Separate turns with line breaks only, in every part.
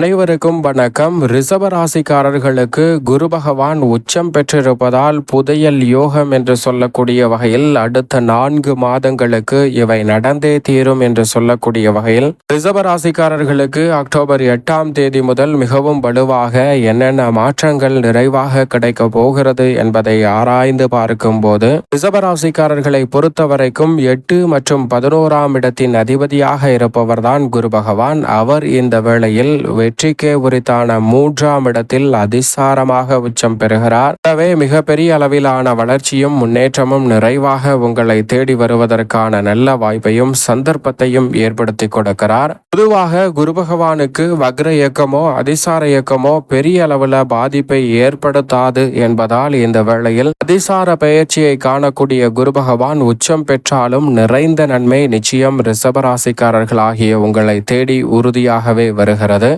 அனைவருக்கும் வணக்கம். ரிஷப ராசிக்காரர்களுக்கு குரு பகவான் உச்சம் பெற்றிருப்பதால் புதையல் யோகம் என்று சொல்லக்கூடிய வகையில் அடுத்த நான்கு மாதங்களுக்கு இவை நடந்தே தீரும் என்று சொல்லக்கூடிய வகையில் ரிஷப ராசிக்காரர்களுக்கு அக்டோபர் எட்டாம் தேதி முதல் மிகவும் வலுவாக என்னென்ன மாற்றங்கள் நிறைவாக கிடைக்க போகிறது என்பதை ஆராய்ந்து பார்க்கும் போது ரிஷப ராசிக்காரர்களை பொறுத்தவரைக்கும் எட்டு மற்றும் பதினோராம் இடத்தின் அதிபதியாக இருப்பவர்தான் குரு பகவான். அவர் இந்த வேளையில் வெற்றிக்கே உரித்தான மூன்றாம் இடத்தில் அதிசாரமாக உச்சம் பெறுகிறார். எனவே மிகப்பெரிய அளவிலான வளர்ச்சியும் முன்னேற்றமும் நிறைவாக உங்களை தேடி வருவதற்கான நல்ல வாய்ப்பையும் சந்தர்ப்பத்தையும் ஏற்படுத்தி கொடுக்கிறார். பொதுவாக குரு பகவானுக்கு வக்ர இயக்கமோ அதிசார இயக்கமோ பெரிய அளவுல பாதிப்பை ஏற்படுத்தாது என்பதால் இந்த வேளையில் அதிசார பயிற்சியை காணக்கூடிய குரு பகவான் உச்சம் பெற்றாலும் நிறைந்த நன்மை நிச்சயம் ரிஷபராசிக்காரர்களாகிய உங்களை தேடி உறுதியாகவே வருகிறது.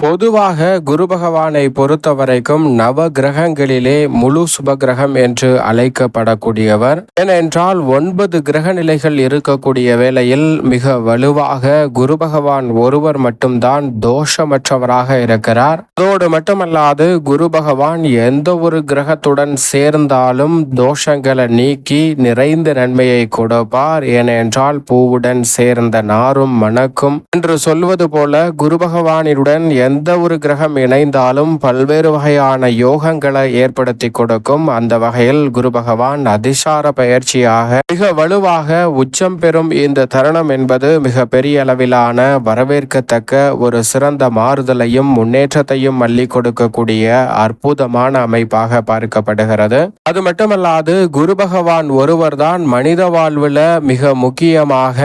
பொதுவாக குரு பகவானை பொறுத்த வரைக்கும் நவ கிரகங்களிலே முழு சுபகிரகம் என்று அழைக்கப்படக்கூடியவர். ஏனென்றால் ஒன்பது கிரக நிலைகள் இருக்கக்கூடிய வேளையில் மிக வலுவாக குரு பகவான் ஒருவர் மட்டும்தான் தோஷமற்றவராக இருக்கிறார். அதோடு மட்டுமல்லாது குரு பகவான் எந்த ஒரு கிரகத்துடன் சேர்ந்தாலும் தோஷங்களை நீக்கி நிறைந்த நன்மையை கொடுப்பார். ஏனென்றால் பூவுடன் சேர்ந்த நாரும் மணக்கும். என்று சொல்வது போல குரு பகவானுடன் எந்த ஒரு கிரகம் இணைந்தாலும் பல்வேறு வகையான யோகங்களை ஏற்படுத்தி கொடுக்கும். அந்த வகையில் குரு பகவான் அதிசார பயிற்சியாக மிக வலுவாக உச்சம் பெறும் இந்த தருணம் என்பது மிக பெரிய அளவிலான வரவேற்கத்தக்க ஒரு சிறந்த மாறுதலையும் முன்னேற்றத்தையும் மல்லி கொடுக்கக்கூடிய அற்புதமான அமைப்பாக பார்க்கப்படுகிறது. அது மட்டுமல்லாது குரு பகவான் ஒருவர்தான் மனித வாழ்வுல மிக முக்கியமாக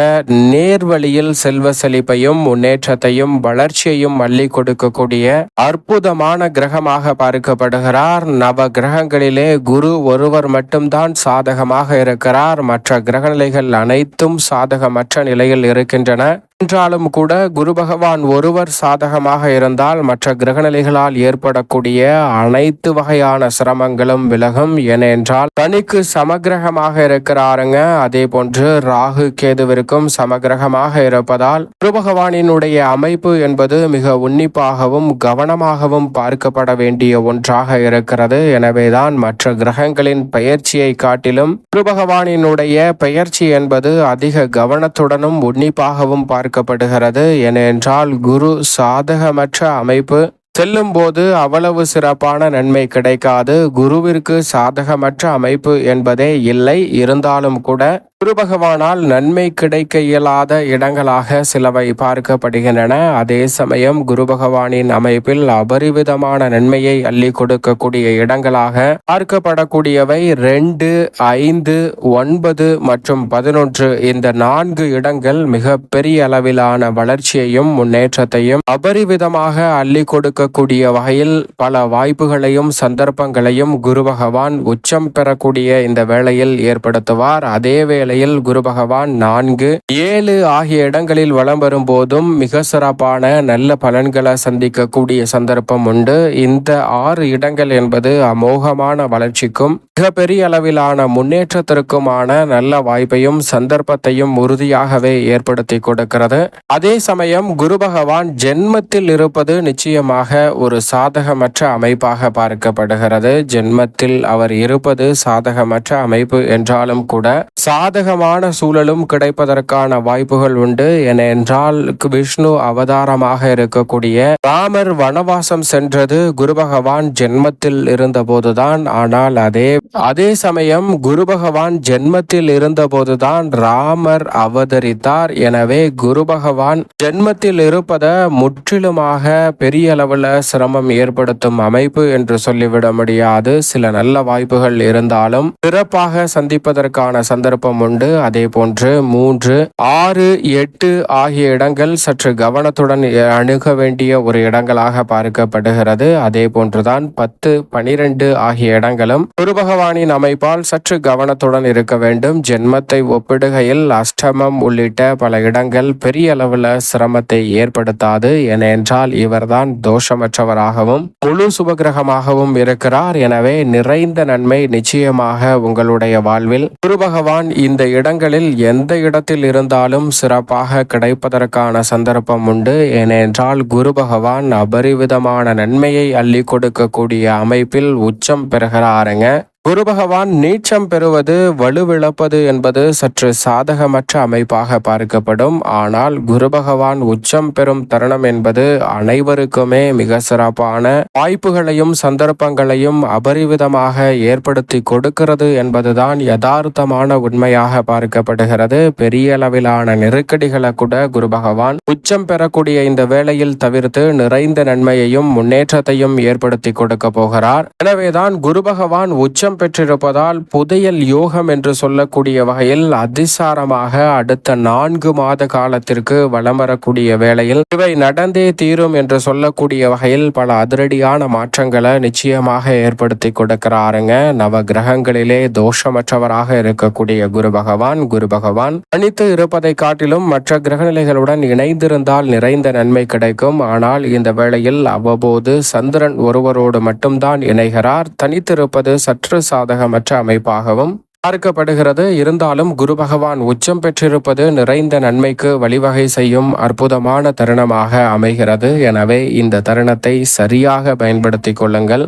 நேர்வழியில் செல்வ செழிப்பையும் முன்னேற்றத்தையும் வளர்ச்சியையும் அள்ளி கொடுக்கக்கூடிய அற்புதமான கிரகமாக பார்க்கப்படுகிறார். நவ கிரகங்களிலே குரு ஒருவர் மட்டும்தான் சாதகமாக இருக்கிறார். மற்ற கிரகநிலைகள் அனைத்தும் சாதகமற்ற நிலையில் இருக்கின்றன. என்றாலும் கூட குரு பகவான் ஒருவர் சாதகமாக இருந்தால் மற்ற கிரகநிலைகளால் ஏற்படக்கூடிய அனைத்து வகையான சிரமங்களும் விலகும். ஏனென்றால் தனிக்கு சமகிரகமாக இருக்கிறாருங்க. அதே போன்று ராகு கேதுவிற்கும் சமகிரகமாக இருப்பதால் குரு பகவானினுடைய அமைப்பு என்பது மிக உன்னிப்பாகவும் கவனமாகவும் பார்க்கப்பட வேண்டிய ஒன்றாக இருக்கிறது. எனவேதான் மற்ற கிரகங்களின் பெயர்ச்சியை காட்டிலும் குரு பகவானினுடைய பெயர்ச்சி என்பது அதிக கவனத்துடனும் உன்னிப்பாகவும் பார்க்க எதிர்பார்க்கப்படுகிறது ஏனென்றால் குரு சாதகமற்ற அமைப்பு. செல்லும் போது அவ்வளவு சிறப்பான நன்மை கிடைக்காது. குருவிற்கு சாதகமற்ற அமைப்பு என்பதே இல்லை. இருந்தாலும் கூட குரு பகவானால் நன்மை கிடைக்க இயலாத இடங்களாக சிலவை பார்க்கப்படுகின்றன. அதே சமயம் குரு பகவானின் அமைப்பில் அபரிவிதமான நன்மையை அள்ளி கொடுக்கக்கூடிய இடங்களாக பார்க்கப்படக்கூடியவை ரெண்டு ஐந்து ஒன்பது மற்றும் பதினொன்று. இந்த நான்கு இடங்கள் மிக பெரிய அளவிலான வளர்ச்சியையும் முன்னேற்றத்தையும் அபரிவிதமாக அள்ளி கொடுக்கக்கூடிய வகையில் பல வாய்ப்புகளையும் சந்தர்ப்பங்களையும் குரு பகவான் உச்சம் பெறக்கூடிய இந்த வேளையில் ஏற்படுத்துவார். அதே வேளை வேளையில் குரு பகவான் நான்கு ஏழு ஆகிய இடங்களில் வளம் வரும் போதும் மிக சிறப்பான நல்ல பலன்களை சந்திக்கக்கூடிய சந்தர்ப்பம் உண்டு. இந்த ஆறு இடங்கள் என்பது அமோகமான வளர்ச்சிக்கும் மிகப்பெரிய அளவிலான முன்னேற்றத்திற்குமான நல்ல வாய்ப்பையும் சந்தர்ப்பத்தையும் உறுதியாகவே ஏற்படுத்தி கொடுக்கிறது. அதே சமயம் குரு பகவான் ஜென்மத்தில் இருப்பது நிச்சயமாக ஒரு சாதகமற்ற அமைப்பாக பார்க்கப்படுகிறது. ஜென்மத்தில் அவர் இருப்பது சாதகமற்ற அமைப்பு என்றாலும் கூட சாதகமான சூழலும் கிடைப்பதற்கான வாய்ப்புகள் உண்டு. என என்றால் விஷ்ணு அவதாரமாக இருக்கக்கூடிய ராமர் வனவாசம் சென்றது குரு பகவான் ஜென்மத்தில் இருந்தபோதுதான். ஆனால் அதே அதே சமயம் குரு பகவான் ஜென்மத்தில் இருந்தபோதுதான் ராமர் அவதரித்தார். எனவே குரு பகவான் ஜென்மத்தில் இருப்பத முற்றிலுமாக பெரிய அளவுல சிரமம் ஏற்படுத்தும் அமைப்பு என்று சொல்லிவிட முடியாது. சில நல்ல வாய்ப்புகள் இருந்தாலும் சிறப்பாக சந்திப்பதற்கான சந்தர்ப்பம் சந்தர்ப்பம் உண்டு. அதே போன்று மூன்று ஆறு எட்டு ஆகிய இடங்கள் சற்று கவனத்துடன் அணுக வேண்டிய ஒரு இடங்களாக பார்க்கப்படுகிறது. அதே போன்றுதான் பத்து பனிரெண்டு ஆகிய இடங்களும் குரு பகவானின் அமைப்பால் சற்று கவனத்துடன் இருக்க வேண்டும். ஜென்மத்தை ஒப்பிடுகையில் அஷ்டமம் உள்ளிட்ட பல இடங்கள் பெரிய அளவில் சிரமத்தை ஏற்படுத்தாது. ஏனென்றால் இவர்தான் தோஷமற்றவராகவும் முழு சுபகிரகமாகவும் இருக்கிறார். எனவே நிறைந்த நன்மை நிச்சயமாக உங்களுடைய வாழ்வில் குரு பகவான் இந்த இந்த இடங்களில் எந்த இடத்தில் இருந்தாலும் சிறப்பாக கிடைப்பதற்கான சந்தர்ப்பம் உண்டு. ஏனென்றால் குரு பகவான் அபரிவிதமான நன்மையை அள்ளி கொடுக்கக்கூடிய அமைப்பில் உச்சம் பெறுகிறாருங்க. குரு பகவான் நீச்சம் பெறுவது வலுவிழப்பது என்பது சற்று சாதகமற்ற அமைப்பாக பார்க்கப்படும். ஆனால் குரு பகவான் உச்சம் பெறும் தருணம் என்பது அனைவருக்குமே மிக சிறப்பான வாய்ப்புகளையும் சந்தர்ப்பங்களையும் அபரிவிதமாக ஏற்படுத்தி கொடுக்கிறது என்பதுதான் யதார்த்தமான உண்மையாக பார்க்கப்படுகிறது. பெரிய அளவிலான நெருக்கடிகளை கூட குரு பகவான் உச்சம் பெறக்கூடிய இந்த வேளையில் தவிர்த்து நிறைந்த நன்மையையும் முன்னேற்றத்தையும் ஏற்படுத்தி கொடுக்க போகிறார். எனவேதான் குரு பகவான் உச்சம் பெற்றிருப்பதால் புதையல் யோகம் என்று சொல்லக்கூடிய வகையில் அதிசாரமாக அடுத்த நான்கு மாத காலத்திற்கு வலம் வரக்கூடிய வேளையில் இவை நடந்தே தீரும் என்று சொல்லக்கூடிய வகையில் பல அதிரடியான மாற்றங்களை நிச்சயமாக ஏற்படுத்தி கொடுக்கிறாருங்க. நவ கிரகங்களிலே தோஷமற்றவராக இருக்கக்கூடிய குரு பகவான் குரு பகவான் தனித்து இருப்பதை காட்டிலும் மற்ற கிரகநிலைகளுடன் இணைந்திருந்தால் நிறைந்த நன்மை கிடைக்கும். ஆனால் இந்த வேளையில் அவ்வப்போது சந்திரன் ஒருவரோடு மட்டும்தான் இணைகிறார். தனித்திருப்பது சற்று சாதகமற்ற அமைப்பாகவும் பார்க்கப்படுகிறது. இருந்தாலும் குரு பகவான் உச்சம் பெற்றிருப்பது நிறைந்த நன்மைக்கு வழிவகை செய்யும் அற்புதமான தருணமாக அமைகிறது. எனவே இந்த தருணத்தை சரியாக பயன்படுத்திக் கொள்ளுங்கள்.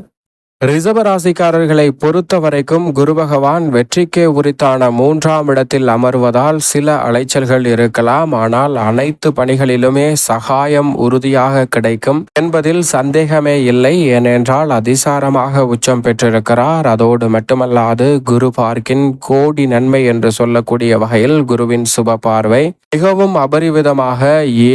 ரிசர்வ ராசிக்காரர்களை பொறுத்த வரைக்கும் குரு பகவான் வெற்றிக்கே உரித்தான மூன்றாம் இடத்தில் அமர்வதால் சில அலைச்சல்கள் இருக்கலாம். ஆனால் அனைத்து பணிகளிலுமே சகாயம் உறுதியாக கிடைக்கும் என்பதில் சந்தேகமே இல்லை. ஏனென்றால் அதிசாரமாக உச்சம் பெற்றிருக்கிறார். அதோடு மட்டுமல்லாது குரு பார்க்கின் கோடி நன்மை என்று சொல்லக்கூடிய வகையில் குருவின் சுப பார்வை மிகவும் அபரிவிதமாக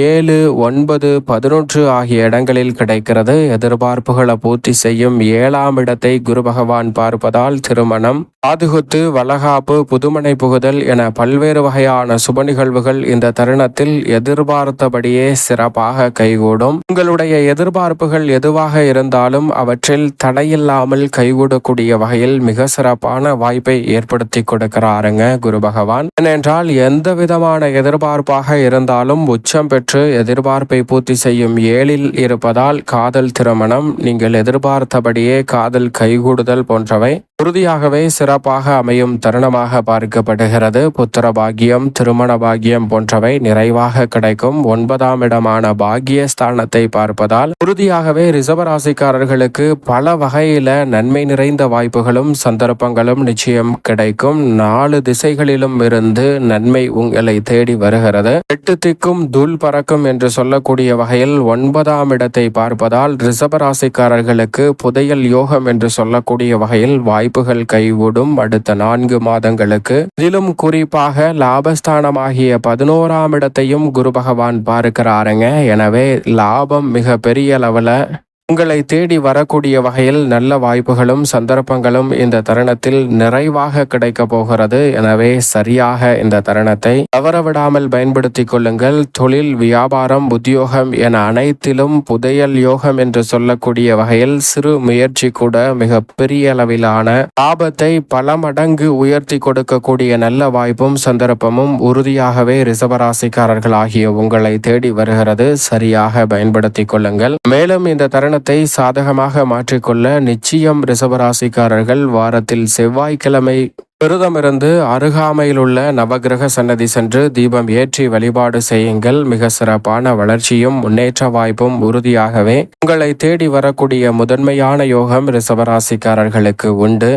ஏழு ஒன்பது பதினொன்று ஆகிய இடங்களில் கிடைக்கிறது. எதிர்பார்ப்புகளை பூர்த்தி செய்யும் ஏழாம் இடத்தை குரு பகவான் பார்ப்பதால் திருமணம் பாதுகுத்து வளகாப்பு புதுமனை புகுதல் என பல்வேறு வகையான சுப நிகழ்வுகள் இந்த தருணத்தில் எதிர்பார்த்தபடியே சிறப்பாக கைகூடும். உங்களுடைய எதிர்பார்ப்புகள் எதுவாக இருந்தாலும் அவற்றில் தடையில்லாமல் கைகூடக்கூடிய வகையில் மிக சிறப்பான வாய்ப்பை ஏற்படுத்தி கொடுக்கிறாருங்க குரு பகவான். ஏனென்றால் எந்த விதமான எதிர்பார்ப்பாக இருந்தாலும் உச்சம் பெற்று எதிர்பார்ப்பை பூர்த்தி செய்யும் ஏழில் இருப்பதால் காதல் திருமணம் நீங்கள் எதிர்பார்த்தபடியே காதல் கைகூடுதல் போன்றவை உறுதியாகவே சிறப்பாக அமையும் தருணமாக பார்க்கப்படுகிறது. புத்திர பாக்கியம் திருமண பாக்கியம் போன்றவை நிறைவாக கிடைக்கும். ஒன்பதாம் இடமான பாக்கிய ஸ்தானத்தை பார்ப்பதால் உறுதியாகவே ரிசவராசிக்காரர்களுக்கு பல வகையில நன்மை நிறைந்த வாய்ப்புகளும் சந்தர்ப்பங்களும் நிச்சயம் கிடைக்கும். நாலு திசைகளிலும் இருந்து நன்மை உங்களை தேடி வருகிறது. எட்டு திக்கும் தூள் பறக்கும் என்று சொல்லக்கூடிய வகையில் ஒன்பதாம் இடத்தை பார்ப்பதால் ரிசவராசிக்காரர்களுக்கு புதையல் யோகம் என்று சொல்லக்கூடிய வகையில் வாய்ப்பு வாய்ப்புகள் கைவிடும் அடுத்த நான்கு மாதங்களுக்கு இதிலும் குறிப்பாக லாபஸ்தானமாகிய பதினோராம் இடத்தையும் குரு பகவான் பார்க்கிறாருங்க. எனவே லாபம் மிக பெரிய அளவில் உங்களை தேடி வரக்கூடிய வகையில் நல்ல வாய்ப்புகளும் சந்தர்ப்பங்களும் இந்த தருணத்தில் நிறைவாக கிடைக்க போகிறது. எனவே சரியாக இந்த தருணத்தை தவறவிடாமல் பயன்படுத்திக் கொள்ளுங்கள். தொழில் வியாபாரம் உத்தியோகம் என அனைத்திலும் புதையல் யோகம் என்று சொல்லக்கூடிய வகையில் சிறு முயற்சி கூட மிக பெரிய அளவிலான லாபத்தை பல மடங்கு உயர்த்தி கொடுக்கக்கூடிய நல்ல வாய்ப்பும் சந்தர்ப்பமும் உறுதியாகவே ரிசவராசிக்காரர்கள் ஆகிய உங்களை தேடி வருகிறது. சரியாக பயன்படுத்திக் கொள்ளுங்கள். மேலும் இந்த தருணம் தருணத்தை சாதகமாக மாற்றிக்கொள்ள நிச்சயம் ரிசவராசிக்காரர்கள் வாரத்தில் செவ்வாய்க்கிழமை விரதமிருந்து அருகாமையில் உள்ள நவகிரக சன்னதி சென்று தீபம் ஏற்றி வழிபாடு செய்யுங்கள். மிக சிறப்பான வளர்ச்சியும் முன்னேற்ற வாய்ப்பும் உறுதியாகவே உங்களை தேடி வரக்கூடிய முதன்மையான யோகம் ரிசவராசிக்காரர்களுக்கு உண்டு.